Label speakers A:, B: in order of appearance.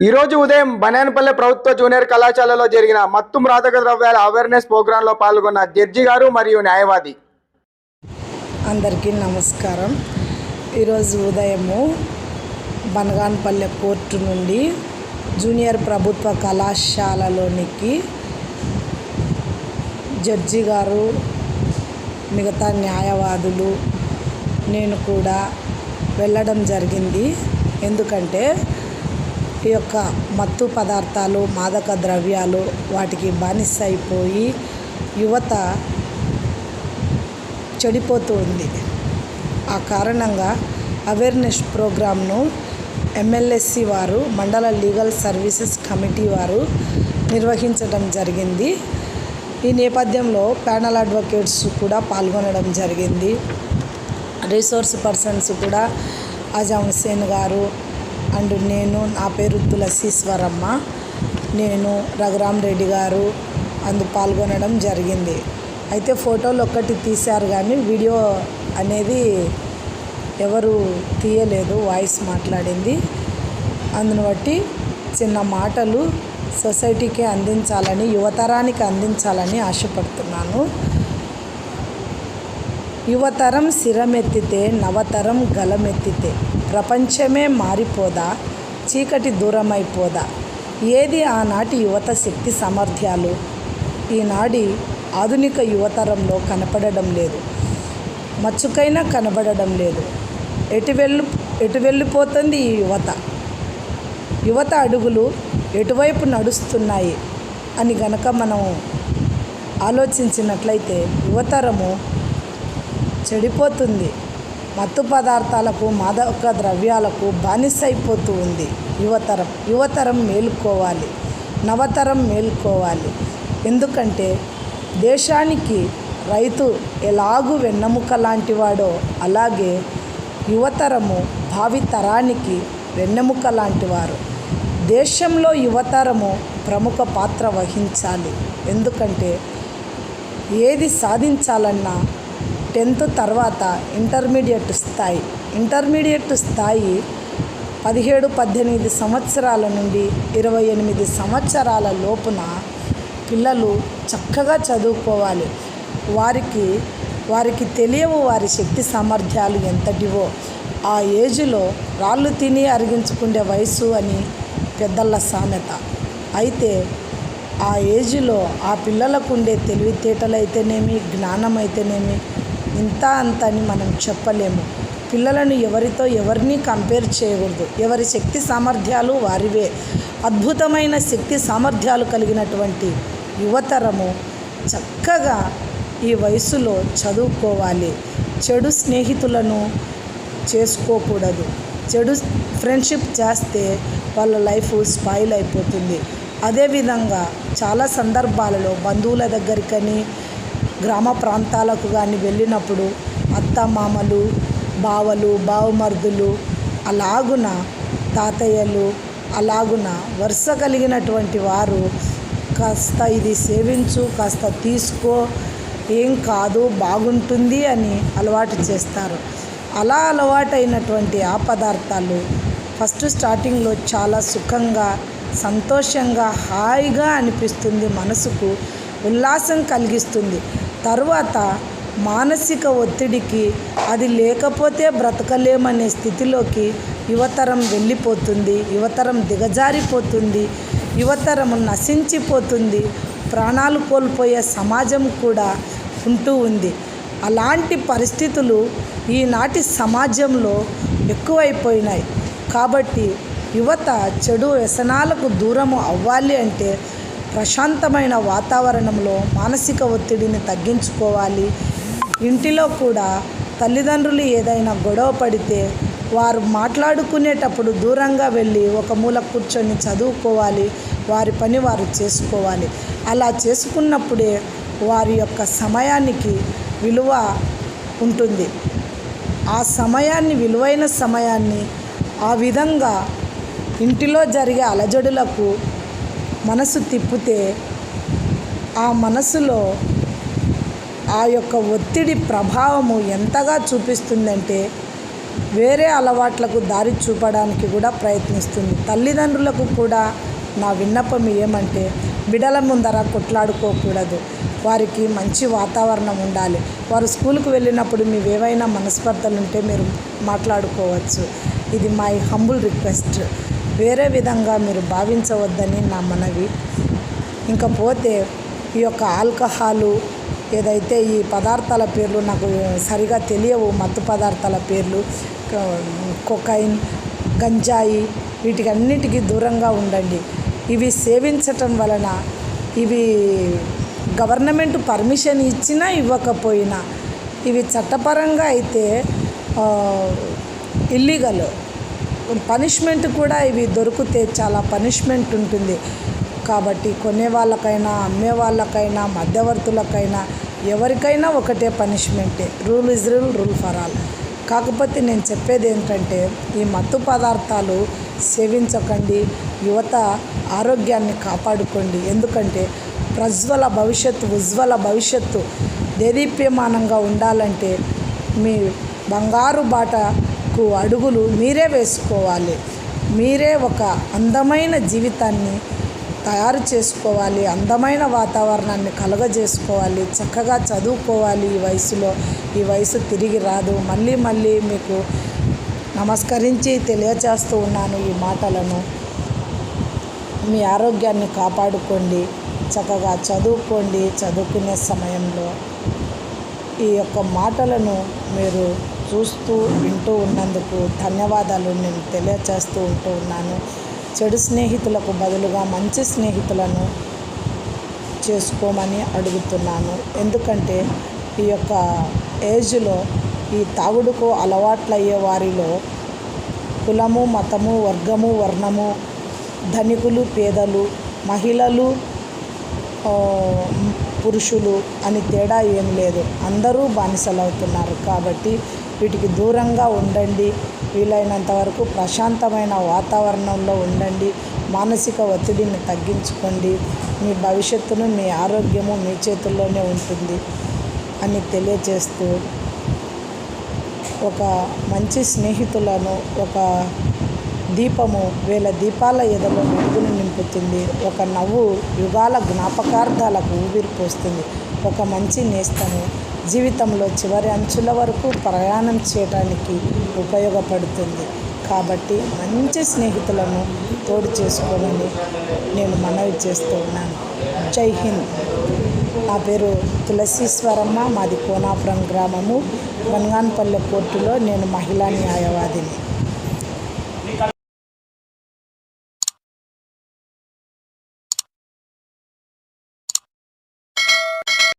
A: ఈరోజు ఉదయం బనేనపల్లె ప్రభుత్వ జూనియర్ కళాశాలలో జరిగిన మత్తు మాదక ద్రవ్యాల అవేర్నెస్ ప్రోగ్రాంలో పాల్గొన్న జడ్జి గారు మరియు న్యాయవాది.
B: అందరికీ నమస్కారం. ఈరోజు ఉదయము బనగాన్పల్లె కోర్టు నుండి జూనియర్ ప్రభుత్వ కళాశాలలోనికి జడ్జి గారు మిగతా న్యాయవాదులు నేను కూడా వెళ్ళడం జరిగింది. ఎందుకంటే ఈ యొక్క మత్తు పదార్థాలు మాదక ద్రవ్యాలు వాటికి బానిస అయిపోయి యువత చెడిపోతూ ఉంది. ఆ కారణంగా అవేర్నెస్ ప్రోగ్రామ్ను ఎమ్మెల్యేసి వారు మండల లీగల్ సర్వీసెస్ కమిటీ వారు నిర్వహించడం జరిగింది. ఈ నేపథ్యంలో ప్యానల్ అడ్వకేట్స్ కూడా పాల్గొనడం జరిగింది. రిసోర్స్ పర్సన్స్ కూడా అజాం హుసేన్ గారు అండ్ నేను నా పేరు తులసీశ్వరమ్మ నేను రఘురామ్ రెడ్డి గారు అందు పాల్గొనడం జరిగింది. అయితే ఫోటోలు ఒక్కటి తీశారు కానీ వీడియో అనేది ఎవరు తీయలేదు వాయిస్ మాట్లాడింది. అందును బట్టి చిన్న మాటలు సొసైటీకి అందించాలని యువతరానికి అందించాలని ఆశపడుతున్నాను. యువతరం శిరమెత్తితే నవతరం గలమెత్తితే. ప్రపంచమే మారిపోదా? చీకటి దూరమైపోదా? ఏది ఆనాటి యువత శక్తి సామర్థ్యాలు? ఈనాడి ఆధునిక యువతరంలో కనపడడం లేదు. మచ్చుకైనా కనబడడం లేదు. ఎటు వెళ్ళు ఎటు వెళ్ళిపోతుంది ఈ యువత? యువత అడుగులు ఎటువైపు నడుస్తున్నాయి అని గనక మనం ఆలోచించినట్లయితే యువతరము చెడిపోతుంది. మత్తు పదార్థాలకు మాదక ద్రవ్యాలకు బానిసైపోతూ ఉంది. యువతరం యువతరం మేలుకోవాలి. నవతరం మేలుకోవాలి. ఎందుకంటే దేశానికి రైతు ఎలాగూ వెన్నెముక లాంటివాడో అలాగే యువతరము భావితరానికి వెన్నెముక లాంటివారు. దేశంలో యువతరము ప్రముఖ పాత్ర వహించాలి. ఎందుకంటే ఏది సాధించాలన్నా టెన్త్ తర్వాత ఇంటర్మీడియట్ స్థాయి. ఇంటర్మీడియట్ స్థాయి పదిహేడు పద్దెనిమిది సంవత్సరాల నుండి ఇరవై ఎనిమిది సంవత్సరాల లోపున పిల్లలు చక్కగా చదువుకోవాలి. వారికి వారికి తెలియవు వారి శక్తి సామర్థ్యాలు ఎంతటివో. ఆ ఏజ్లో రాళ్ళు తిని అరిగించుకునే వయసు అని పెద్దల సామెత. అయితే ఆ ఏజ్లో ఆ పిల్లలకు ఉండే తెలివితేటలు అయితేనేమి జ్ఞానం అయితేనేమి ఇంత అంత అని మనం చెప్పలేము. పిల్లలను ఎవరితో ఎవరిని కంపేర్ చేయకూడదు. ఎవరి శక్తి సామర్థ్యాలు వారివే. అద్భుతమైన శక్తి సామర్థ్యాలు కలిగినటువంటి యువతరము చక్కగా ఈ వయసులో చదువుకోవాలి. చెడు స్నేహితులను చేసుకోకూడదు. చెడు ఫ్రెండ్షిప్ చేస్తే వాళ్ళ లైఫ్ స్పాయిల్ అయిపోతుంది. అదేవిధంగా చాలా సందర్భాలలో బంధువుల దగ్గరికని గ్రామ ప్రాంతాలకు కానీ వెళ్ళినప్పుడు అత్త మామలు బావలు బావమర్దులు అలాగున తాతయ్యలు అలాగున వరుస కలిగినటువంటి వారు కాస్త ఇది సేవించు కాస్త తీసుకో ఏం కాదు బాగుంటుంది అని అలవాటు చేస్తారు. అలా అలవాటైనటువంటి ఆ పదార్థాలు ఫస్ట్ స్టార్టింగ్లో చాలా సుఖంగా సంతోషంగా హాయిగా అనిపిస్తుంది మనసుకు ఉల్లాసం కలిగిస్తుంది. తర్వాత మానసిక ఒత్తిడికి అది లేకపోతే బ్రతకలేమనే స్థితిలోకి యువతరం వెళ్ళిపోతుంది. యువతరం దిగజారిపోతుంది. యువతరం నశించిపోతుంది. ప్రాణాలు కోల్పోయే సమాజం కూడా ఉంటూ ఉంది. అలాంటి పరిస్థితులు ఈనాటి సమాజంలో ఎక్కువైపోయినాయి. కాబట్టి యువత చెడు వ్యసనాలకు దూరము అవ్వాలి అంటే ప్రశాంతమైన వాతావరణంలో మానసిక ఒత్తిడిని తగ్గించుకోవాలి. ఇంటిలో కూడా తల్లిదండ్రులు ఏదైనా గొడవ పడితే వారు మాట్లాడుకునేటప్పుడు దూరంగా వెళ్ళి ఒక మూల కూర్చొని చదువుకోవాలి. వారి పని వారు చేసుకోవాలి. అలా చేసుకున్నప్పుడే వారి యొక్క సమయానికి విలువ ఉంటుంది. ఆ సమయాన్ని విలువైన సమయాన్ని ఆ విధంగా ఇంటిలో జరిగే అలజడులకు మనసు తిప్పితే ఆ మనసులో ఆ యొక్క ఒత్తిడి ప్రభావము ఎంతగా చూపిస్తుందంటే వేరే అలవాట్లకు దారి చూపడానికి కూడా ప్రయత్నిస్తుంది. తల్లిదండ్రులకు కూడా నా విన్నపం ఏమంటే బిడల ముందర కొట్లాడుకోకూడదు. వారికి మంచి వాతావరణం ఉండాలి. వారు స్కూల్కి వెళ్ళినప్పుడు మీరు ఏవైనా మనస్పర్ధలు ఉంటే మీరు మాట్లాడుకోవచ్చు. ఇది మై హంబుల్ రిక్వెస్ట్. వేరే విధంగా మీరు భావించవద్దని నా మనవి. ఇంకా పోతే ఈ యొక్క ఆల్కహాలు ఏదైతే ఈ పదార్థాల పేర్లు నాకు సరిగా తెలియవు మత్తు పదార్థాల పేర్లు కొకైన్ గంజాయి వీటికన్నిటికీ దూరంగా ఉండండి. ఇవి సేవించటం వలన ఇవి గవర్నమెంట్ పర్మిషన్ ఇచ్చినా ఇవ్వకపోయినా ఇవి చట్టపరంగా అయితే ఇల్లీగల్ పనిష్మెంట్ కూడా ఇవి దొరికితే చాలా పనిష్మెంట్ ఉంటుంది. కాబట్టి కొనే వాళ్ళకైనా అమ్మే వాళ్ళకైనా మధ్యవర్తులకైనా ఎవరికైనా ఒకటే పనిష్మెంటే rule is rule rule for all కాకపోతే నేను చెప్పేది ఏంటంటే ఈ మత్తు పదార్థాలు సేవించకండి యువత ఆరోగ్యాన్ని కాపాడుకోండి. ఎందుకంటే ప్రజ్వల భవిష్యత్తు ఉజ్వల భవిష్యత్తు దేదీప్యమానంగా ఉండాలంటే మీ బంగారు బాట బాటకు అడుగులు మీరే వేసుకోవాలి. మీరే ఒక అందమైన జీవితాన్ని తయారు చేసుకోవాలి. అందమైన వాతావరణాన్ని కలుగజేసుకోవాలి. చక్కగా చదువుకోవాలి ఈ వయసులో. ఈ వయసు తిరిగి రాదు. మళ్ళీ మళ్ళీ మీకు నమస్కరించి తెలియచేస్తూ ఉన్నాను ఈ మాటలను. మీ ఆరోగ్యాన్ని కాపాడుకోండి. చక్కగా చదువుకోండి. చదువుకునే సమయంలో ఈ యొక్క మాటలను మీరు చూస్తూ వింటూ ఉన్నందుకు ధన్యవాదాలు నేను తెలియచేస్తూ ఉంటూ ఉన్నాను. చెడు స్నేహితులకు బదులుగా మంచి స్నేహితులను చేసుకోమని అడుగుతున్నాను. ఎందుకంటే ఈ యొక్క ఏజ్లో ఈ తాగుడుకు అలవాట్లయ్యే వారిలో కులము మతము వర్గము వర్ణము ధనికులు పేదలు మహిళలు పురుషులు అని తేడా ఏం లేదు. అందరూ బానిసలవుతున్నారు కాబట్టి వీటికి దూరంగా ఉండండి. వీలైనంత వరకు ప్రశాంతమైన వాతావరణంలో ఉండండి. మానసిక ఒత్తిడిని తగ్గించుకోండి. మీ భవిష్యత్తును మీ ఆరోగ్యము మీ చేతుల్లోనే ఉంటుంది అని తెలియజేస్తూ ఒక మంచి స్నేహితులను ఒక దీపము వేల దీపాల ఎదలో వెలుగును నింపుతుంది. ఒక నవ్వు యుగాల జ్ఞాపకార్థాలకు ఊపిరి పోస్తుంది. ఒక మంచి నేస్తము జీవితంలో చివరి అంచుల వరకు ప్రయాణం చేయడానికి ఉపయోగపడుతుంది. కాబట్టి మంచి స్నేహితులను తోడు చేసుకోమని నేను మనవి చేస్తూ ఉన్నాను. జై హింద్. నా పేరు తులసీశ్వరమ్మ. మాది కోనాపురం గ్రామము. బనగాన్పల్లె కోర్టులో నేను మహిళా న్యాయవాదిని.